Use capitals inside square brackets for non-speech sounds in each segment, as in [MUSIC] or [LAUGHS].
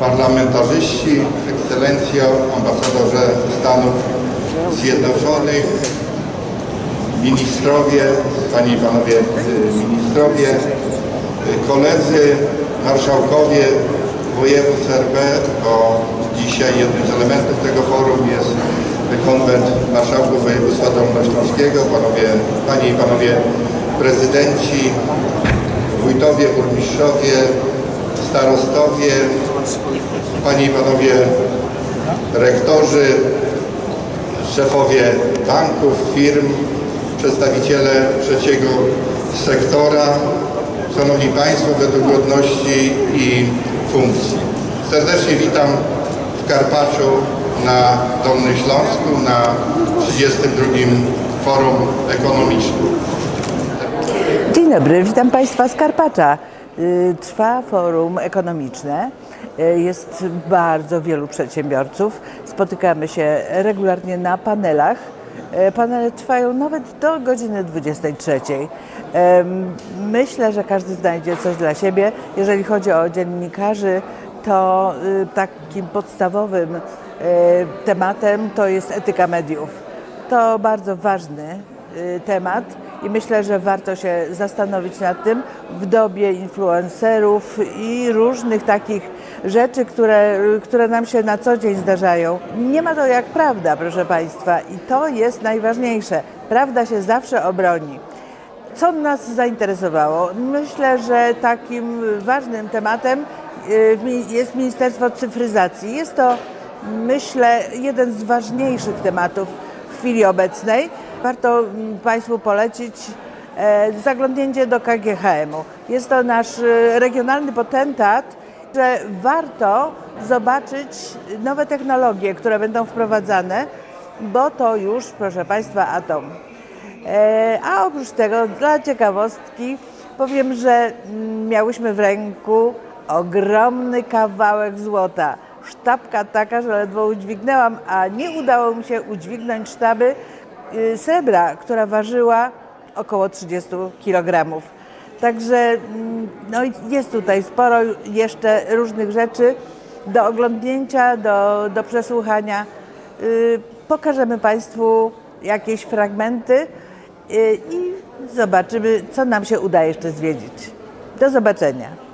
Parlamentarzyści, Ekscelencjo, Ambasadorze Stanów Zjednoczonych, Ministrowie, Panie i Panowie y, Ministrowie, y, koledzy, Marszałkowie województw RP, bo dzisiaj jednym z elementów tego forum jest konwent Marszałków Województwa Dolnośląskiego, panowie, Panie i Panowie Prezydenci, Wójtowie, Burmistrzowie, Starostowie, Panie i Panowie Rektorzy, szefowie banków, firm, przedstawiciele trzeciego sektora, Szanowni Państwo, według godności i funkcji. Serdecznie witam w Karpaczu na Dolnym Śląsku na 32. Forum Ekonomicznym. Dzień dobry, witam Państwa z Karpacza. Y, Trwa forum ekonomiczne. Y, Jest bardzo wielu przedsiębiorców. Spotykamy się regularnie na panelach. Y, Panele trwają nawet do godziny 23. Em, Myślę, że każdy znajdzie coś dla siebie. Jeżeli chodzi o dziennikarzy, to takim podstawowym tematem to jest etyka mediów. To bardzo ważny temat i myślę, że warto się zastanowić nad tym w dobie influencerów i różnych takich rzeczy, które, które nam się na co dzień zdarzają. Nie ma to jak prawda, proszę Państwa, i to jest najważniejsze. Prawda się zawsze obroni. Co nas zainteresowało? Myślę, że takim ważnym tematem y, jest Ministerstwo Cyfryzacji. Jest to, myślę, jeden z ważniejszych tematów w chwili obecnej. Warto mm, Państwu polecić e, zaglądnięcie do KGHM-u. Jest to nasz y, regionalny potentat, że warto zobaczyć nowe technologie, które będą wprowadzane, bo to już, proszę Państwa, atom. E, A oprócz tego, dla ciekawostki, powiem, że mm, miałyśmy w ręku ogromny kawałek złota. Sztabka taka, że ledwo udźwignęłam, a nie udało mi się udźwignąć sztaby srebra, która ważyła około 30 kg. Także mm, no, jest tutaj sporo jeszcze różnych rzeczy do oglądnięcia, do, do przesłuchania. Y, Pokażemy Państwu jakieś fragmenty y, i zobaczymy, co nam się uda jeszcze zwiedzić. Do zobaczenia.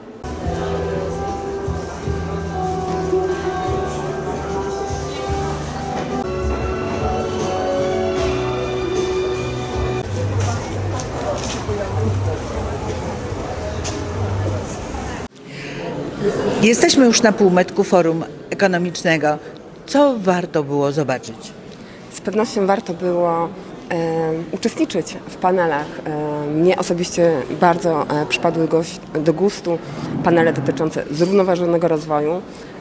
Jesteśmy już na półmetku forum ekonomicznego. Co warto było zobaczyć? Z pewnością warto było uczestniczyć w panelach. Mnie osobiście bardzo e, przypadły goś, do gustu panele dotyczące zrównoważonego rozwoju,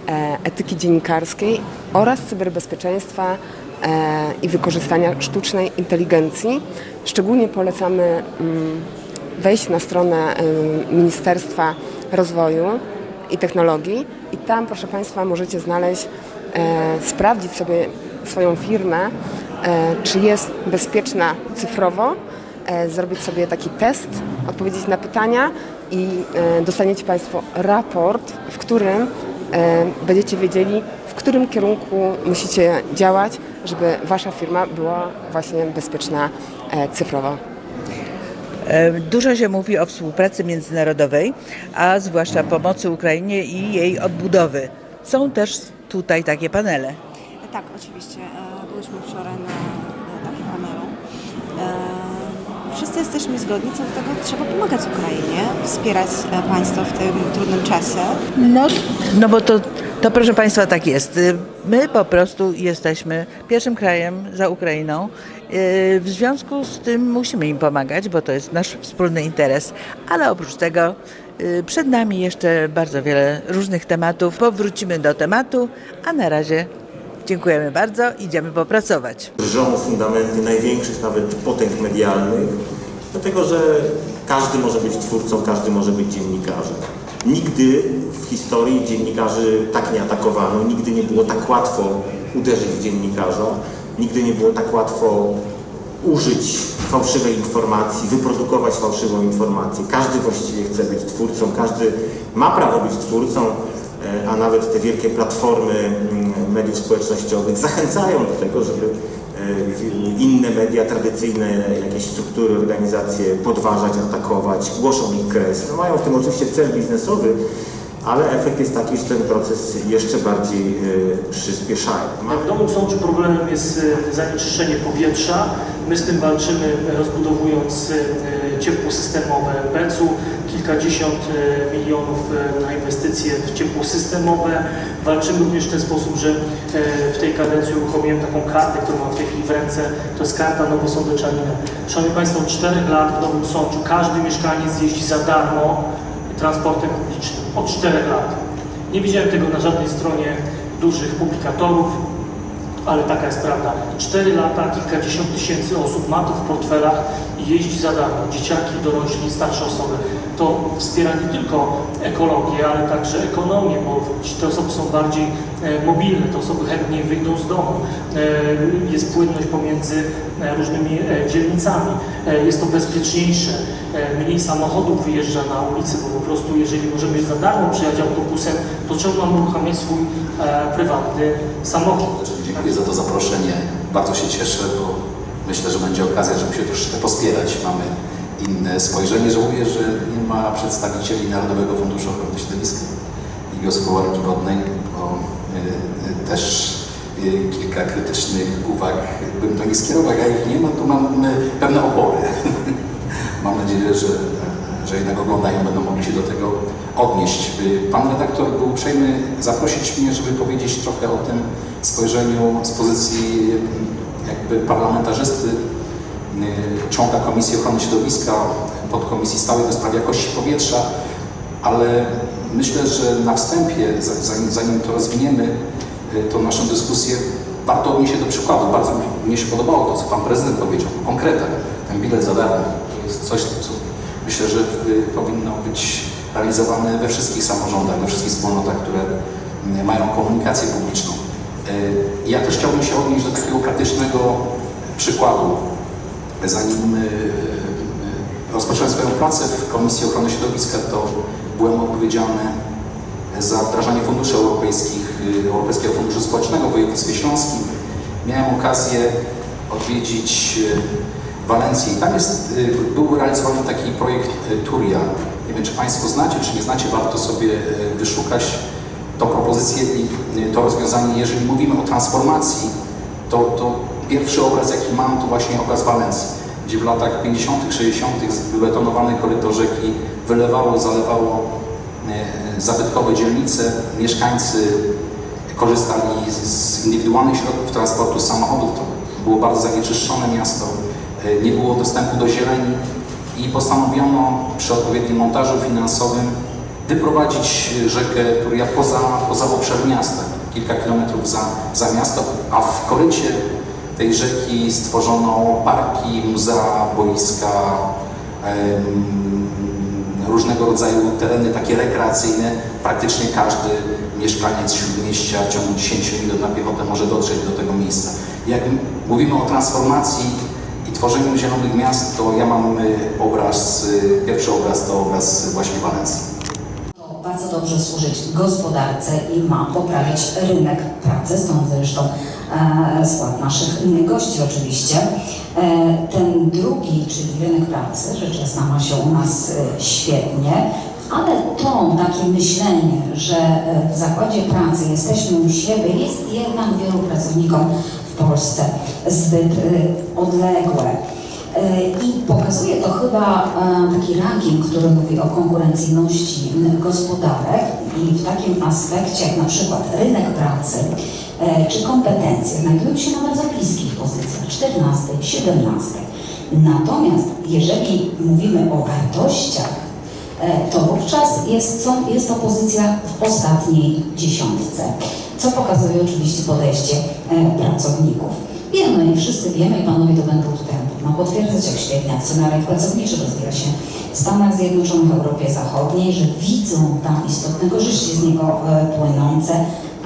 e, etyki dziennikarskiej oraz cyberbezpieczeństwa e, i wykorzystania sztucznej inteligencji. Szczególnie polecamy mm, wejść na stronę Ministerstwa Rozwoju i Technologii i tam, proszę Państwa, możecie znaleźć, e, sprawdzić sobie swoją firmę, e, czy jest bezpieczna cyfrowo, e, zrobić sobie taki test, odpowiedzieć na pytania i dostaniecie Państwo raport, w którym będziecie wiedzieli, w którym kierunku musicie działać, żeby Wasza firma była właśnie bezpieczna cyfrowo. E, Dużo się mówi o współpracy międzynarodowej, a zwłaszcza pomocy Ukrainie i jej odbudowy. Są też tutaj takie panele. Tak, oczywiście. E, Byliśmy wczoraj na takim panelu. E, Wszyscy jesteśmy zgodni co do tego, że trzeba pomagać Ukrainie, wspierać państwo w tym trudnym czasie. No, no bo to, to proszę Państwa tak jest. Y, My po prostu jesteśmy pierwszym krajem za Ukrainą. Y, W związku z tym musimy im pomagać, bo to jest nasz wspólny interes. Ale oprócz tego y, przed nami jeszcze bardzo wiele różnych tematów. Powrócimy do tematu, a na razie dziękujemy bardzo. Idziemy popracować. drżą fundamenty największych nawet potęg medialnych, dlatego że każdy może być twórcą, każdy może być dziennikarzem. Nigdy w historii dziennikarzy tak nie atakowano, nigdy nie było tak łatwo uderzyć w dziennikarza, nigdy nie było tak łatwo użyć fałszywej informacji, wyprodukować fałszywą informację. Każdy właściwie chce być twórcą, każdy ma prawo być twórcą, e, a nawet te wielkie platformy mm, mediów społecznościowych zachęcają do tego, żeby inne media, tradycyjne jakieś struktury, organizacje podważać, atakować, głoszą ich kres. No mają w tym oczywiście cel biznesowy, ale efekt jest taki, że ten proces jeszcze bardziej e, przyspieszają. Ma- W Domu Sączu problemem jest e, zanieczyszczenie powietrza. My z tym walczymy, e, rozbudowując e, ciepło systemowe PEC-u, kilkadziesiąt e, milionów e, na inwestycje w ciepło systemowe. Walczymy również w ten sposób, że e, w tej kadencji uruchomiłem taką kartę, którą mam w tej chwili w ręce. To jest karta Nowosądeczanina. Szanowni Państwo, od 4 lat w Nowym Sączu każdy mieszkaniec jeździ za darmo transportem publicznym. Od 4 lat. Nie widziałem tego na żadnej stronie dużych publikatorów, ale taka jest prawda. 4 lata, kilkadziesiąt tysięcy osób ma to w portfelach i jeździ za darmo. Dzieciaki, dorośli, starsze osoby. To wspiera nie tylko ekologię, ale także ekonomię, bo te osoby są bardziej e, mobilne, te osoby chętniej wyjdą z domu. E, jest płynność pomiędzy e, różnymi dzielnicami. Jest to bezpieczniejsze. Mniej samochodów wyjeżdża na ulicę, bo po prostu jeżeli możemy za darmo przyjechać autobusem, to czemu mamy uruchamiać swój prywatny samochód? Dziękuję za to zaproszenie. Bardzo się cieszę, bo myślę, że będzie okazja, żeby się troszeczkę pospierać. Mamy inne spojrzenie. Żałuję, że nie ma przedstawicieli Narodowego Funduszu Ochrony Środowiska i Gospodarki Wodnej, bo y, y, też y, kilka krytycznych uwag bym do nich skierował. Jak ich nie ma, to mam pewne opory. [LAUGHS] Mam nadzieję, że, że jednak oglądają, będą mogli się do tego odnieść. Pan redaktor był uprzejmy zaprosić mnie, żeby powiedzieć trochę o tym spojrzeniu z pozycji jakby parlamentarzysty, y, członka Komisji Ochrony Środowiska, podkomisji stałej do spraw jakości powietrza, ale myślę, że na wstępie, za- zanim, zanim to rozwiniemy, y, tą naszą dyskusję, warto odnieść się do przykładu. Bardzo mi- się podobało to, co Pan Prezydent powiedział, o konkretach. Ten bilet za darmo to jest coś, co myślę, że y, powinno być realizowane we wszystkich samorządach, we wszystkich wspólnotach, które y, mają komunikację publiczną. Y, Ja też chciałbym się odnieść do takiego praktycznego przykładu. Zanim rozpocząłem swoją pracę w Komisji Ochrony Środowiska, to byłem odpowiedzialny za wdrażanie funduszy europejskich, Europejskiego Funduszu Społecznego w województwie śląskim. Miałem okazję odwiedzić y, Walencję i tam jest, y, był realizowany taki projekt y, Turia. Nie wiem, czy Państwo znacie, czy nie znacie, warto sobie y, wyszukać tą propozycję i to rozwiązanie. Jeżeli mówimy o transformacji, to, to pierwszy obraz, jaki mam, to właśnie obraz Walencji, gdzie w latach 50., 60. zbetonowane koryto rzeki wylewało, zalewało zabytkowe dzielnice. Mieszkańcy korzystali z, indywidualnych środków transportu, samochodów. To było bardzo zanieczyszczone miasto, nie było dostępu do zieleni i postanowiono przy odpowiednim montażu finansowym wyprowadzić rzekę Turia poza, poza obszar miasta, kilka kilometrów za, za miasto, a w korycie tej rzeki stworzono parki, muzea, boiska, różnego rodzaju tereny takie rekreacyjne. Praktycznie każdy mieszkaniec śródmieścia w ciągu 10 minut na piechotę może dotrzeć do tego miejsca. Jak mówimy o transformacji i tworzeniu zielonych miast, to ja mam y, obraz, y, pierwszy obraz to obraz właśnie Walencji. To bardzo dobrze służyć gospodarce i ma poprawić rynek pracy, stąd zresztą e, skład naszych gości oczywiście. E, ten drugi, czyli rynek pracy, rzecz jasna ma się u nas e, świetnie, ale to takie myślenie, że e, w zakładzie pracy jesteśmy u siebie, jest jednak wielu pracownikom Polsce zbyt e, odległe. E, I pokazuje to chyba e, taki ranking, który mówi o konkurencyjności gospodarek i w takim aspekcie jak na przykład rynek pracy e, czy kompetencje znajdują się na bardzo bliskich pozycjach, 14, 17. Natomiast jeżeli mówimy o wartościach, e, to wówczas jest, są, jest to pozycja w ostatniej dziesiątce, co pokazuje oczywiście podejście e, pracowników. Wiemy i wszyscy wiemy i panowie to będą tutaj no, potwierdzać, jak świetnie akcjonariat pracowniczy rozwija się w Stanach Zjednoczonych, w Europie Zachodniej, że widzą tam istotne korzyści z niego e, płynące,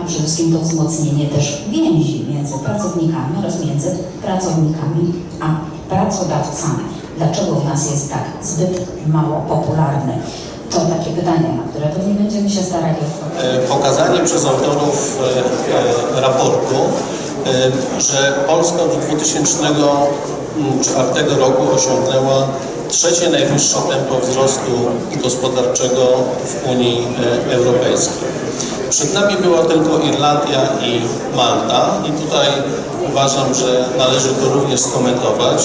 a przede wszystkim to wzmocnienie też więzi między pracownikami oraz między pracownikami a pracodawcami. Dlaczego u nas jest tak zbyt mało popularny? To takie pytanie, na które pewnie będziemy się starali odpowiedzieć. E, pokazanie przez autorów e, e, raportu, że Polska od 2004 roku osiągnęła trzecie najwyższe tempo wzrostu gospodarczego w Unii Europejskiej. Przed nami była tylko Irlandia i Malta i tutaj uważam, że należy to również skomentować.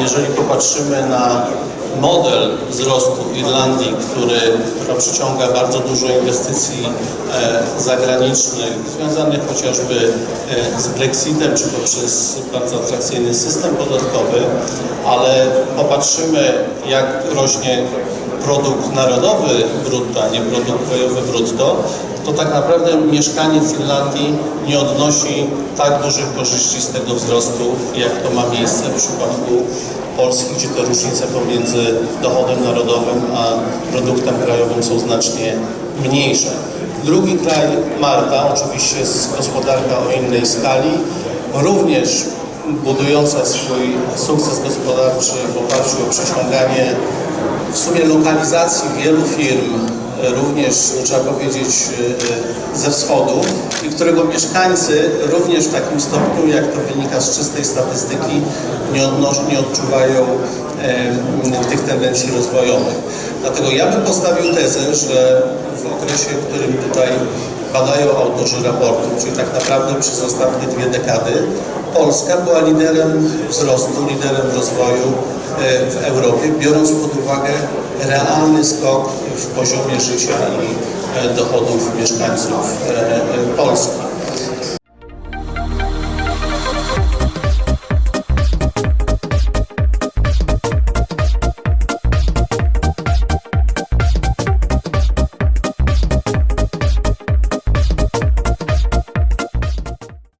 Jeżeli popatrzymy na model wzrostu Irlandii, który, która przyciąga bardzo dużo inwestycji e, zagranicznych, związanych chociażby e, z Brexitem, czy poprzez bardzo atrakcyjny system podatkowy, ale popatrzymy, jak rośnie produkt narodowy brutto, a nie produkt krajowy brutto, to tak naprawdę mieszkaniec Irlandii nie odnosi tak dużych korzyści z tego wzrostu, jak to ma miejsce w przypadku Polski, gdzie te różnice pomiędzy dochodem narodowym a produktem krajowym są znacznie mniejsze. Drugi kraj, Malta, oczywiście jest gospodarka o innej skali, również budująca swój sukces gospodarczy w oparciu o przyciąganie w sumie lokalizacji wielu firm, również trzeba powiedzieć e, ze wschodu i którego mieszkańcy również w takim stopniu, jak to wynika z czystej statystyki, nie, odnoszą, nie odczuwają e, tych tendencji rozwojowych. Dlatego ja bym postawił tezę, że w okresie, w którym tutaj badają autorzy raportu, czyli tak naprawdę przez ostatnie dwie dekady, Polska była liderem wzrostu, liderem rozwoju e, w Europie, biorąc pod uwagę realny skok w poziomie życia i e, dochodów mieszkańców e, Polski.